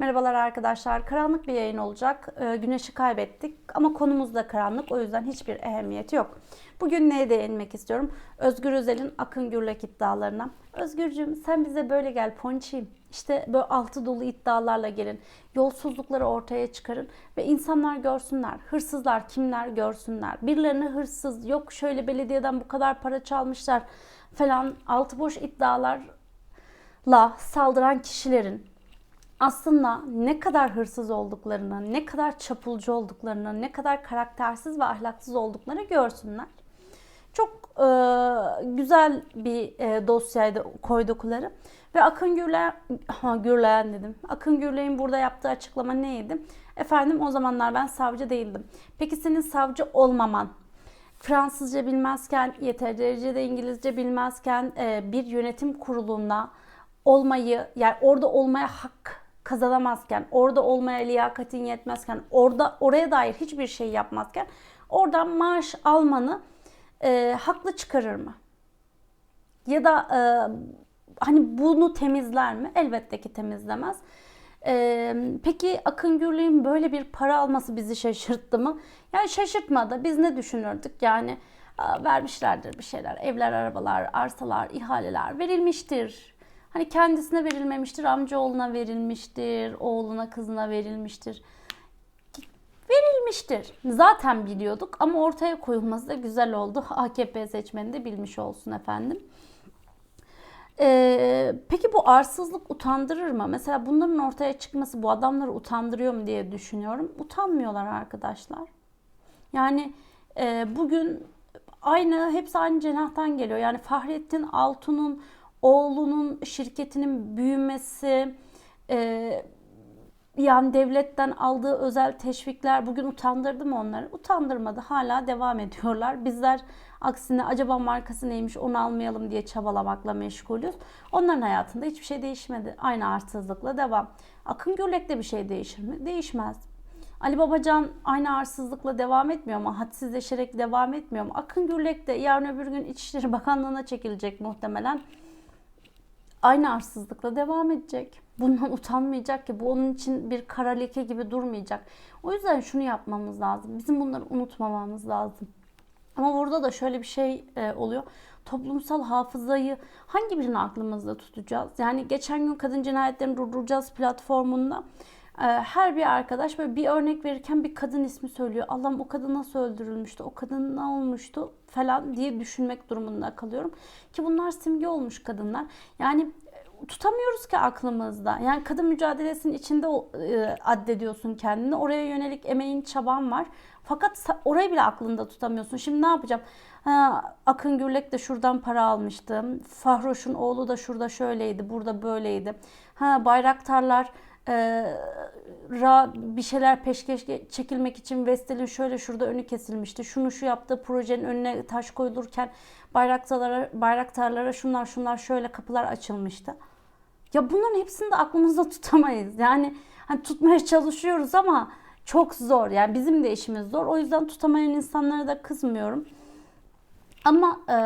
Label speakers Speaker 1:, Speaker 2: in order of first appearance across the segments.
Speaker 1: Merhabalar arkadaşlar. Karanlık bir yayın olacak. Ee, Güneşi kaybettik ama konumuz da karanlık. O yüzden hiçbir ehemmiyeti yok. Bugün neye değinmek istiyorum? Özgür Özel'in Akın Gürlek iddialarına. Özgürcüğüm sen bize böyle gel ponçiyim. İşte böyle altı dolu iddialarla gelin. Yolsuzlukları ortaya çıkarın ve insanlar görsünler. Hırsızlar kimler görsünler. Birilerini hırsız yok şöyle belediyeden bu kadar para çalmışlar falan altı boş iddialarla saldıran kişilerin aslında ne kadar hırsız olduklarını, ne kadar çapulcu olduklarını, ne kadar karaktersiz ve ahlaksız olduklarını görsünler. Çok e, güzel bir e, dosyaydı koydukları. Ve Akın Gürleyen, ha, Gürleyen dedim. Akın Gürley'in burada yaptığı açıklama neydi? Efendim o zamanlar ben savcı değildim. Peki senin savcı olmaman, Fransızca bilmezken, yeterli derecede İngilizce bilmezken e, bir yönetim kurulunda olmayı, yani orada olmaya hak kazanamazken, orada olmaya liyakatin yetmezken, orada oraya dair hiçbir şey yapmazken oradan maaş almanı e, haklı çıkarır mı? Ya da e, hani bunu temizler mi? Elbette ki temizlemez. E, peki Akın Gürlüğün böyle bir para alması bizi şaşırttı mı? Yani şaşırtmadı. Biz ne düşünürdük? Yani vermişlerdir bir şeyler. Evler, arabalar, arsalar, ihaleler verilmiştir. Hani kendisine verilmemiştir, amcaoğluna verilmiştir, oğluna, kızına verilmiştir. Verilmiştir. Zaten biliyorduk ama ortaya koyulması da güzel oldu. AKP seçmeni de bilmiş olsun efendim. Ee, peki bu arsızlık utandırır mı? Mesela bunların ortaya çıkması bu adamları utandırıyor mu diye düşünüyorum. Utanmıyorlar arkadaşlar. Yani e, bugün aynı hepsi aynı cenahtan geliyor. Yani Fahrettin Altun'un oğlunun şirketinin büyümesi, e, yani devletten aldığı özel teşvikler bugün utandırdı mı onları? Utandırmadı. Hala devam ediyorlar. Bizler aksine acaba markası neymiş onu almayalım diye çabalamakla meşgulüz. Onların hayatında hiçbir şey değişmedi. Aynı arsızlıkla devam. Akın Gürlek'te bir şey değişir mi? Değişmez. Ali Babacan aynı arsızlıkla devam etmiyor mu? Hadsizleşerek devam etmiyor mu? Akın Gürlek de yarın öbür gün İçişleri Bakanlığı'na çekilecek muhtemelen aynı arsızlıkla devam edecek. Bundan utanmayacak ki bu onun için bir kara leke gibi durmayacak. O yüzden şunu yapmamız lazım. Bizim bunları unutmamamız lazım. Ama burada da şöyle bir şey e, oluyor. Toplumsal hafızayı hangi birini aklımızda tutacağız? Yani geçen gün kadın cinayetlerini durduracağız platformunda her bir arkadaş böyle bir örnek verirken bir kadın ismi söylüyor. Allah'ım o kadın nasıl öldürülmüştü, o kadın ne olmuştu falan diye düşünmek durumunda kalıyorum. Ki bunlar simge olmuş kadınlar. Yani e, tutamıyoruz ki aklımızda. Yani kadın mücadelesinin içinde e, addediyorsun kendini. Oraya yönelik emeğin, çaban var. Fakat orayı bile aklında tutamıyorsun. Şimdi ne yapacağım? Ha, Akın Gürlek de şuradan para almıştı. Fahroş'un oğlu da şurada şöyleydi, burada böyleydi. Ha Bayraktarlar e, ra bir şeyler peşkeş çekilmek için Vestel'in şöyle şurada önü kesilmişti. Şunu şu yaptığı projenin önüne taş koyulurken bayraktarlara, bayraktarlara şunlar şunlar şöyle kapılar açılmıştı. Ya bunların hepsini de aklımızda tutamayız. Yani hani tutmaya çalışıyoruz ama çok zor. Yani bizim de işimiz zor. O yüzden tutamayan insanlara da kızmıyorum. Ama e,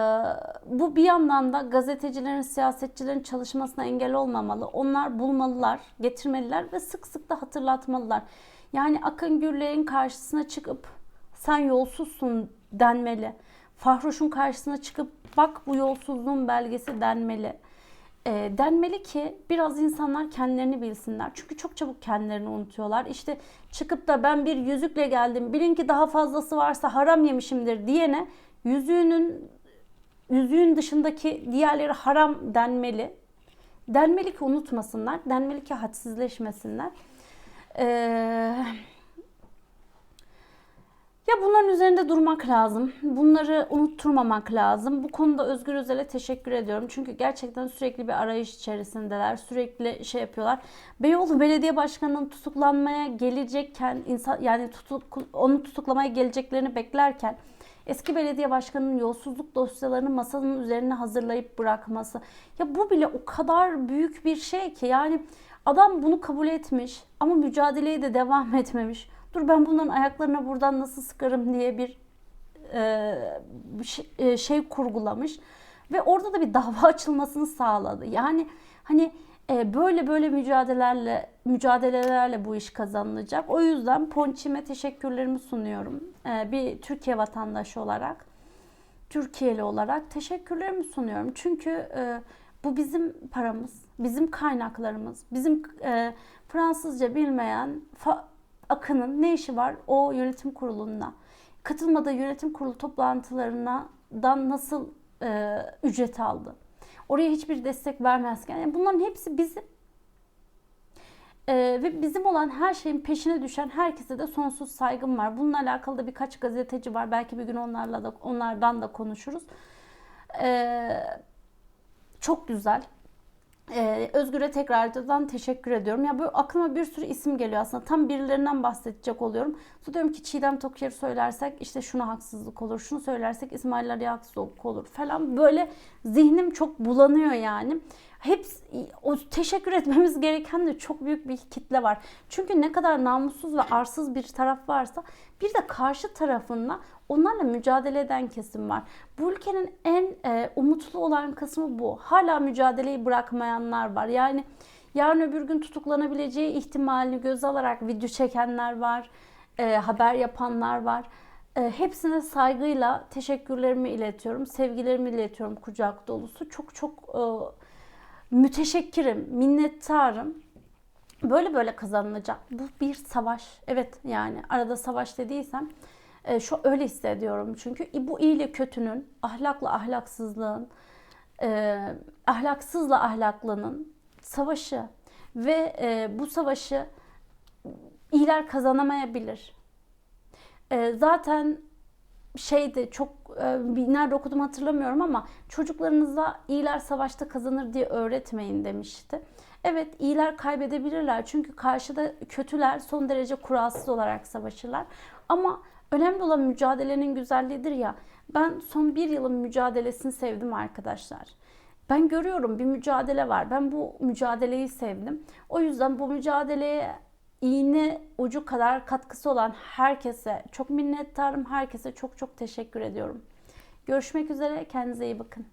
Speaker 1: bu bir yandan da gazetecilerin, siyasetçilerin çalışmasına engel olmamalı. Onlar bulmalılar, getirmeliler ve sık sık da hatırlatmalılar. Yani Akın Gürley'in karşısına çıkıp sen yolsuzsun denmeli. Fahruş'un karşısına çıkıp bak bu yolsuzluğun belgesi denmeli. E, denmeli ki biraz insanlar kendilerini bilsinler. Çünkü çok çabuk kendilerini unutuyorlar. İşte çıkıp da ben bir yüzükle geldim bilin ki daha fazlası varsa haram yemişimdir diyene yüzüğünün yüzüğün dışındaki diğerleri haram denmeli. Denmeli ki unutmasınlar. Denmeli ki hadsizleşmesinler. Ee, ya bunların üzerinde durmak lazım. Bunları unutturmamak lazım. Bu konuda Özgür Özel'e teşekkür ediyorum. Çünkü gerçekten sürekli bir arayış içerisindeler. Sürekli şey yapıyorlar. Beyoğlu Belediye Başkanı'nın tutuklanmaya gelecekken insan yani tutuk, onu tutuklamaya geleceklerini beklerken Eski belediye başkanının yolsuzluk dosyalarını masanın üzerine hazırlayıp bırakması. Ya bu bile o kadar büyük bir şey ki yani adam bunu kabul etmiş ama mücadeleye de devam etmemiş. Dur ben bunların ayaklarına buradan nasıl sıkarım diye bir e, şey, e, şey kurgulamış ve orada da bir dava açılmasını sağladı. Yani hani böyle böyle mücadelelerle mücadelelerle bu iş kazanılacak. O yüzden Ponçim'e teşekkürlerimi sunuyorum. E, bir Türkiye vatandaşı olarak, Türkiye'li olarak teşekkürlerimi sunuyorum. Çünkü e, bu bizim paramız, bizim kaynaklarımız, bizim e, Fransızca bilmeyen Akın'ın ne işi var o yönetim kurulunda? Katılmadığı yönetim kurulu toplantılarından nasıl e, ücret aldı? Oraya hiçbir destek vermezken. Yani bunların hepsi bizim. E, ve bizim olan her şeyin peşine düşen herkese de sonsuz saygım var. Bununla alakalı da birkaç gazeteci var. Belki bir gün onlarla da onlardan da konuşuruz. E, çok güzel. Ee, Özgür'e tekrardan teşekkür ediyorum. Ya böyle aklıma bir sürü isim geliyor aslında. Tam birilerinden bahsedecek oluyorum. Sonra diyorum ki Çiğdem Tokyer'i söylersek işte şuna haksızlık olur. Şunu söylersek İsmail Ali'ye haksızlık olur falan. Böyle zihnim çok bulanıyor yani. Hepsi, o teşekkür etmemiz gereken de çok büyük bir kitle var. Çünkü ne kadar namussuz ve arsız bir taraf varsa bir de karşı tarafında onlarla mücadele eden kesim var. Bu ülkenin en e, umutlu olan kısmı bu. Hala mücadeleyi bırakmayanlar var. Yani yarın öbür gün tutuklanabileceği ihtimalini göz alarak video çekenler var, e, haber yapanlar var. E, hepsine saygıyla teşekkürlerimi iletiyorum, sevgilerimi iletiyorum kucak dolusu. Çok çok e, müteşekkirim, minnettarım. Böyle böyle kazanılacak. Bu bir savaş. Evet yani arada savaş dediysem e, şu öyle hissediyorum. Çünkü bu iyiyle kötünün, ahlakla ahlaksızlığın, e, ahlaksızla ahlaklının savaşı ve e, bu savaşı iyiler kazanamayabilir. E, zaten şeydi çok e, nerede okudum hatırlamıyorum ama çocuklarınıza iyiler savaşta kazanır diye öğretmeyin demişti. Evet iyiler kaybedebilirler çünkü karşıda kötüler son derece kuralsız olarak savaşırlar. Ama önemli olan mücadelenin güzelliğidir ya. Ben son bir yılın mücadelesini sevdim arkadaşlar. Ben görüyorum bir mücadele var. Ben bu mücadeleyi sevdim. O yüzden bu mücadeleye iğne ucu kadar katkısı olan herkese çok minnettarım. Herkese çok çok teşekkür ediyorum. Görüşmek üzere. Kendinize iyi bakın.